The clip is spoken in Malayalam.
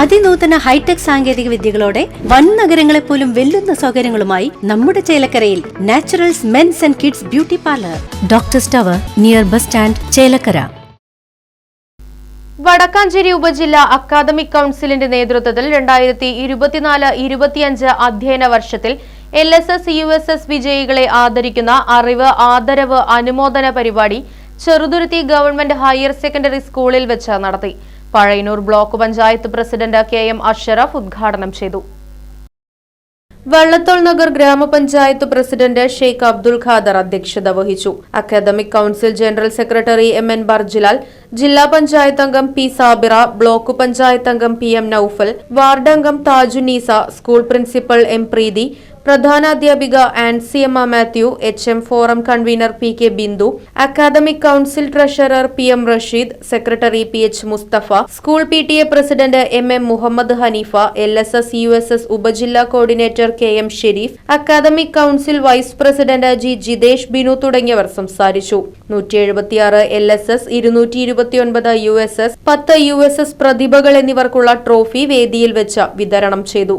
അതിനൂതന ഹൈടെക് സാങ്കേതിക വിദ്യകളോടെ വൻ നഗരങ്ങളെ പോലും വെല്ലുന്ന സൗകര്യങ്ങളുമായി നമ്മുടെ ചേലക്കരയിൽ naturals men's and kids beauty parlour. Doctor സ്റ്റവർ near bus stand Chelakkara. Vadakkanchery ഉപജില്ല അക്കാദമിക് കൗൺസിലിന്റെ നേതൃത്വത്തിൽ രണ്ടായിരത്തി ഇരുപത്തിനാല് ഇരുപത്തിയഞ്ച് അധ്യയന വർഷത്തിൽ L S S U S S വിജയികളെ ആദരിക്കുന്ന അറിവ് ആദരവ് അനുമോദന പരിപാടി ചെറുതുരുത്തി ഗവൺമെന്റ് ഹയർ സെക്കൻഡറി സ്കൂളിൽ വെച്ച് നടത്തി. Pazhayannur block panchayat president K M Ashraf ഉദ്ഘാടനം ചെയ്തു. വെള്ളത്തോൾ നഗർ ഗ്രാമപഞ്ചായത്ത് പ്രസിഡന്റ് ഷെയ്ഖ് അബ്ദുൽ ഖാദർ അധ്യക്ഷത വഹിച്ചു. Academic council general secretary M N Barjilal ജില്ലാ പഞ്ചായത്ത് അംഗം പി സാബിറ ബ്ലോക്ക് പഞ്ചായത്ത് അംഗം പി എം നൌഫൽ വാർഡ് അംഗം Thajunisa school principal M Preethi പ്രധാനാധ്യാപിക Anciyamma Mathew H M forum convener P K Bindu academic council treasurer P M Rasheed secretary P H Musthafa school P T A president M M Muhammad Haneefa L S S U S S ഉപജില്ലാ coordinator K M Shareef academic council vice president G Jithesh Binu തുടങ്ങിയവർ സംസാരിച്ചു. എൽ എസ് എസ് ഇരുന്നൂറ്റി ഇരുപത്തിയൊൻപത് യു എസ് എസ് പത്ത് യു എസ് എസ് പ്രതിഭകൾ എന്നിവർക്കുള്ള ട്രോഫി വേദിയിൽ വെച്ച് വിതരണം ചെയ്തു.